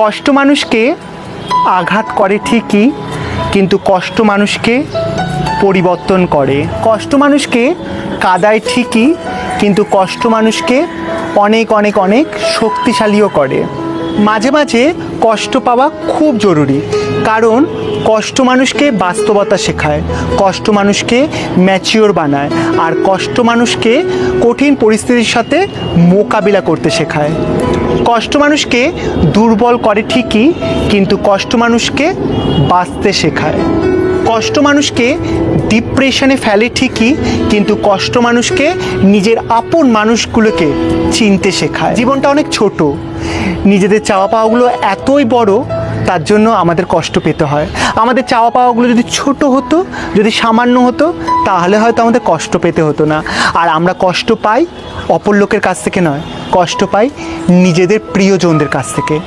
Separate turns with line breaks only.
কষ্ট মানুষকে আঘাত করে ঠিকই, কিন্তু কষ্ট মানুষকে পরিবর্তন করে। কষ্ট মানুষকে কাদায় ঠিকই, কিন্তু কষ্ট মানুষকে অনেক অনেক অনেক শক্তিশালীও করে। মাঝে মাঝে কষ্ট পাওয়া খুব জরুরি, কারণ কষ্ট মানুষকে বাস্তবতা শেখায়, কষ্ট মানুষকে ম্যাচিওর বানায়, আর কষ্ট মানুষকে কঠিন পরিস্থিতির সাথে মোকাবিলা করতে শেখায়। কষ্ট মানুষকে দুর্বল করে ঠিকই, কিন্তু কষ্ট মানুষকে বাঁচতে শেখায়। কষ্ট মানুষকে ডিপ্রেশনে ফেলে ঠিকই, কিন্তু কষ্ট মানুষকে নিজের আপন মানুষগুলোকে চিনতে শেখায়। জীবনটা অনেক ছোট। নিজেদের চাওয়া পাওয়াগুলো এতই বড় তার জন্য আমাদের কষ্ট পেতে হয়। আমাদের চাওয়া পাওয়াগুলো যদি ছোট হতো, যদি সামান্য হতো, তাহলে হয়তো আমাদের কষ্ট পেতে হতো না। আর আমরা কষ্ট পাই অপর লোকের কাছ থেকে নয়, কষ্ট পাই নিজেদের প্রিয়জনদের কাছ থেকে।